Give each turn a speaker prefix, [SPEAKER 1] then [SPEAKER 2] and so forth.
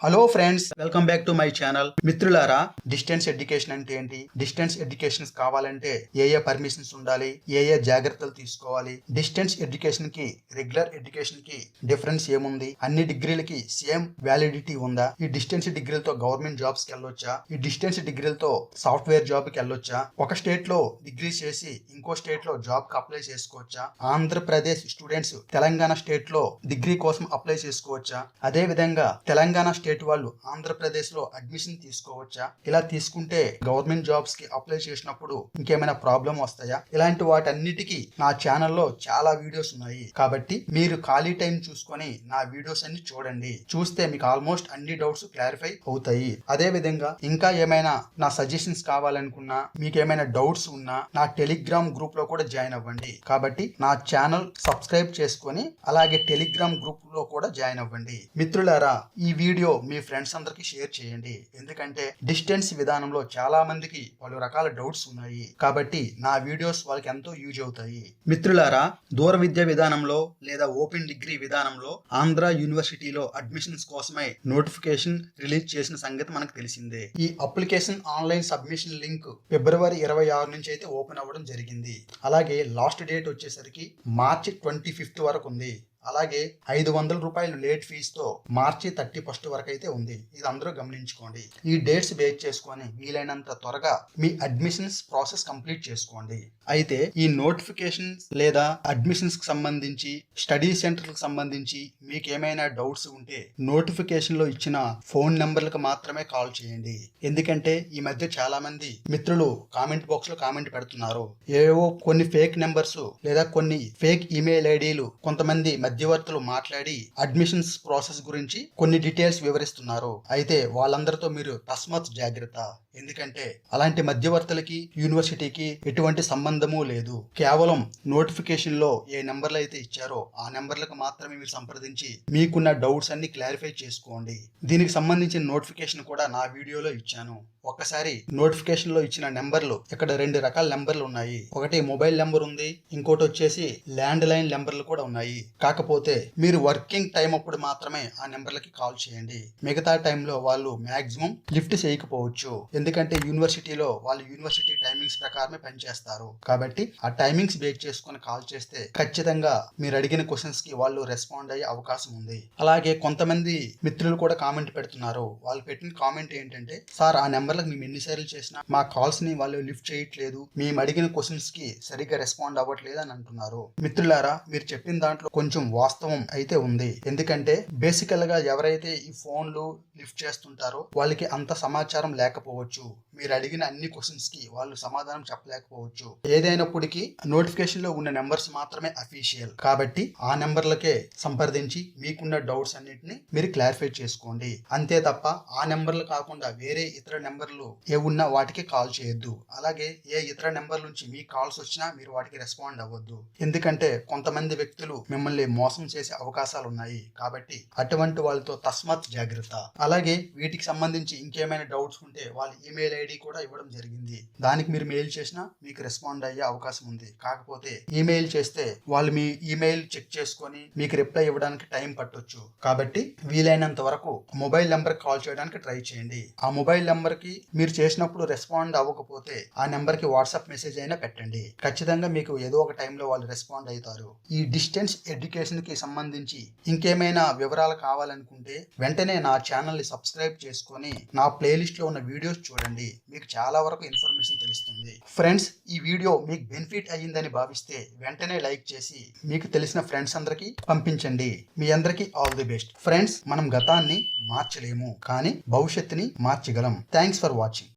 [SPEAKER 1] Hello friends welcome back to my channel మిత్రులారా distance education అంటే ఏంటి? డిస్టెన్స్ ఎడ్యుకేషన్ కావాలంటే ఏ ఏ పర్మిషన్స్ ఉండాలి? ఏ ఏ జాగ్రత్తలు తీసుకోవాలి? డిస్టెన్స్ ఎడ్యుకేషన్కి రెగ్యులర్ ఎడ్యుకేషన్కి డిఫరెన్స్ ఏముంది? అన్ని డిగ్రీలకి సేమ్ వ్యాలిడిటీ ఉందా? ఈ డిస్టెన్స్ డిగ్రీలతో గవర్నమెంట్ జాబ్స్కి వెళ్ళొచ్చా? ఈ డిస్టెన్స్ డిగ్రీలతో సాఫ్ట్వేర్ జాబ్కి వెళ్ళొచ్చా? ఒక స్టేట్లో డిగ్రీ చేసి ఇంకో స్టేట్లో జాబ్కి అప్లై చేసుకోవచ్చా? ఆంధ్రప్రదేశ్ స్టూడెంట్స్ తెలంగాణ స్టేట్లో డిగ్రీ కోసం అప్లై చేసుకోవచ్చా? అదే విధంగా తెలంగాణ స్టేట్ వాళ్ళు ఆంధ్రప్రదేశ్లో అడ్మిషన్ తీసుకోవచ్చా? ఇలా తీసుకుంటే గవర్నమెంట్ జాబ్స్కి అప్లై చేసినప్పుడు ఇంకేమైనా ప్రాబ్లం వస్తాయా? ఇలాంటి వాటన్నిటికీ నా ఛానల్లో చాలా వీడియోస్ ఉన్నాయి. కాబట్టి మీరు ఖాళీ టైం చూసుకొని నా వీడియోస్ అన్ని చూడండి. చూస్తే మీకు ఆల్మోస్ట్ అన్ని డౌట్స్ క్లారిఫై అవుతాయి. అదే విధంగా ఇంకా ఏమైనా నా సజెషన్స్ కావాలనుకున్నా మీకు ఏమైనా డౌట్స్ ఉన్నా నా టెలిగ్రామ్ గ్రూప్లో కూడా జాయిన్ అవ్వండి. కాబట్టి నా ఛానల్ సబ్స్క్రైబ్ చేసుకొని అలాగే టెలిగ్రామ్ గ్రూప్లో కూడా జాయిన్ అవ్వండి. మిత్రులారా ఈ వీడియో మీ ఫ్రెండ్స్ అందరికి షేర్ చేయండి. ఎందుకంటే డిస్టెన్స్ విధానంలో చాలా మందికి పలు రకాల డౌట్స్ ఉన్నాయి. కాబట్టి నా వీడియోస్ వాళ్ళకి ఎంతో యూజ్ అవుతాయి. మిత్రులారా దూర విద్య విధానంలో లేదా ఓపెన్ డిగ్రీ విధానంలో ఆంధ్ర యూనివర్సిటీలో అడ్మిషన్స్ కోసమై నోటిఫికేషన్ రిలీజ్ చేసిన సంగతి మనకు తెలిసిందే. ఈ అప్లికేషన్ ఆన్లైన్ సబ్మిషన్ లింక్ ఫిబ్రవరి ఇరవై ఆరు నుంచి అయితే ఓపెన్ అవ్వడం జరిగింది. అలాగే లాస్ట్ డేట్ వచ్చేసరికి మార్చి ట్వంటీ ఫిఫ్త్ వరకు ఉంది. అలాగే ఐదు వందల రూపాయలు లేట్ ఫీజుతో మార్చి థర్టీ ఫస్ట్ వరకు అయితే ఉంది. ఇది అందరూ గమనించుకోండి. ఈ డేట్స్ బేస్ చేసుకొని వీలైనంత త్వరగా మీ అడ్మిషన్స్ ప్రాసెస్ కంప్లీట్ చేసుకోండి. అయితే ఈ నోటిఫికేషన్స్ లేదా అడ్మిషన్స్కి సంబంధించి స్టడీ సెంటర్లకు సంబంధించి మీకు ఏమైనా డౌట్స్ ఉంటే నోటిఫికేషన్లో ఇచ్చిన ఫోన్ నెంబర్లకు మాత్రమే కాల్ చేయండి. ఎందుకంటే ఈ మధ్య చాలా మంది మిత్రులు కామెంట్ బాక్స్లో కామెంట్ పెడుతున్నారు. ఏవో కొన్ని ఫేక్ నెంబర్స్ లేదా కొన్ని ఫేక్ ఈమెయిల్ ఐడీలు కొంతమంది మధ్యవర్తులు మాట్లాడి అడ్మిషన్స్ ప్రాసెస్ గురించి కొన్ని డీటెయిల్స్ వివరిస్తున్నారు. అయితే వాళ్ళందరితో మీరు తస్మత్ జాగ్రత్త. ఎందుకంటే అలాంటి మధ్యవర్తులకి యూనివర్సిటీకి ఎటువంటి సంబంధము లేదు. కేవలం నోటిఫికేషన్లో ఏ నెంబర్లు అయితే ఇచ్చారో ఆ నెంబర్లకు మాత్రమే మీరు సంప్రదించి మీకున్న డౌట్స్ అన్ని క్లారిఫై చేసుకోండి. దీనికి సంబంధించిన నోటిఫికేషన్ కూడా నా వీడియోలో ఇచ్చాను. ఒక్కసారి నోటిఫికేషన్లో ఇచ్చిన నెంబర్లు ఇక్కడ రెండు రకాల నెంబర్లు ఉన్నాయి. ఒకటి మొబైల్ నెంబర్ ఉంది ఇంకోటి వచ్చేసి ల్యాండ్ లైన్ నెంబర్లు కూడా ఉన్నాయి. కాకపోతే మీరు వర్కింగ్ టైం అప్పుడు మాత్రమే ఆ నెంబర్లకి కాల్ చేయండి. మిగతా టైంలో వాళ్ళు మాక్సిమం లిఫ్ట్ చేయకపోవచ్చు. ఎందుకంటే యూనివర్సిటీలో వాళ్ళు యూనివర్సిటీ టైమింగ్స్ ప్రకారమే పనిచేస్తారు. కాబట్టి ఆ టైమింగ్స్ బేక్ చేసుకుని కాల్ చేస్తే ఖచ్చితంగా మీరు అడిగిన క్వశ్చన్స్కి వాళ్ళు రెస్పాండ్ అయ్యే అవకాశం ఉంది. అలాగే కొంతమంది మిత్రులు కూడా కామెంట్ పెడుతున్నారు. వాళ్ళు పెట్టిన కామెంట్ ఏంటంటే సార్ ఆ నెంబర్లకు మేము ఎన్నిసార్లు చేసినా మా కాల్స్ని వాళ్ళు లిఫ్ట్ చేయట్లేదు. మేము అడిగిన క్వశ్చన్స్కి సరిగ్గా రెస్పాండ్ అవ్వట్లేదు అని అంటున్నారు. మిత్రులారా మీరు చెప్పిన దాంట్లో కొంచెం వాస్తవం అయితే ఉంది. ఎందుకంటే బేసికల్గా ఎవరైతే ఈ ఫోన్లు లిఫ్ట్ చేస్తుంటారో వాళ్ళకి అంత సమాచారం లేకపోవచ్చు. మీరు అడిగిన అన్ని క్వశ్చన్స్కి వాళ్ళు సమాధానం చెప్పలేకపోవచ్చు. ఏదైనప్పటికీ నోటిఫికేషన్లో ఉన్న నెంబర్స్ మాత్రమే అఫీషియల్ కాబట్టి ఆ నెంబర్లకే సంప్రదించి మీకున్న డౌట్స్ అన్నిటిని మీరు క్లారిఫై చేసుకోండి. అంతే తప్ప ఆ నెంబర్లు కాకుండా వేరే ఇతర నెంబర్లు ఏ ఉన్నా వాటికి కాల్ చేయొద్దు. అలాగే ఏ ఇతర నెంబర్ నుంచి మీ కాల్స్ వచ్చినా మీరు వాటికి రెస్పాండ్ అవ్వద్దు. ఎందుకంటే కొంతమంది వ్యక్తులు మిమ్మల్ని మోసం చేసే అవకాశాలు ఉన్నాయి కాబట్టి అటువంటి వాళ్ళతో తస్మత్ జాగ్రత్త. అలాగే వీటికి సంబంధించి ఇంకేమైనా డౌట్స్ ఉంటే వాళ్ళ ఈమెయిల్ ఐడి కూడా ఇవ్వడం జరిగింది. దానికి మీరు మెయిల్ చేసినా మీకు రెస్పాండ్ అయ్యే అవకాశం ఉంది. కాకపోతే ఈమెయిల్ చేస్తే వాళ్ళు మీ ఈమెయిల్ చెక్ చేసుకొని మీకు రిప్లై ఇవ్వడానికి టైం పట్టొచ్చు. కాబట్టి వీలైనంత వరకు మొబైల్ నెంబర్ కాల్ చేయడానికి ట్రై చేయండి. ఆ మొబైల్ నెంబర్కి మీరు చేసినప్పుడు రెస్పాండ్ అవ్వకపోతే ఆ నెంబర్కి వాట్సాప్ మెసేజ్ అయినా పెట్టండి. ఖచ్చితంగా మీకు ఏదో ఒక టైంలో వాళ్ళు రెస్పాండ్ అవుతారు. ఈ డిస్టెన్స్ ఎడ్యుకేషన్ కి సంబంధించి ఇంకేమైనా వివరాలు కావాలనుకుంటే వెంటనే నా ఛానల్ని సబ్స్క్రైబ్ చేసుకొని నా ప్లేలిస్ట్లో ఉన్న వీడియోస్ చూడండి. మీకు చాలా వరకు ఇన్ఫర్మేషన్ తెలుస్తుంది. ఫ్రెండ్స్ ఈ వీడియో మీకు బెనిఫిట్ అయ్యిందని భావిస్తే వెంటనే లైక్ చేసి మీకు తెలిసిన ఫ్రెండ్స్ అందరికీ పంపించండి. మీ అందరికీ ఆల్ ది బెస్ట్. ఫ్రెండ్స్ మనం గతాన్ని మార్చలేము కానీ భవిష్యత్తుని మార్చగలం. Thanks for watching.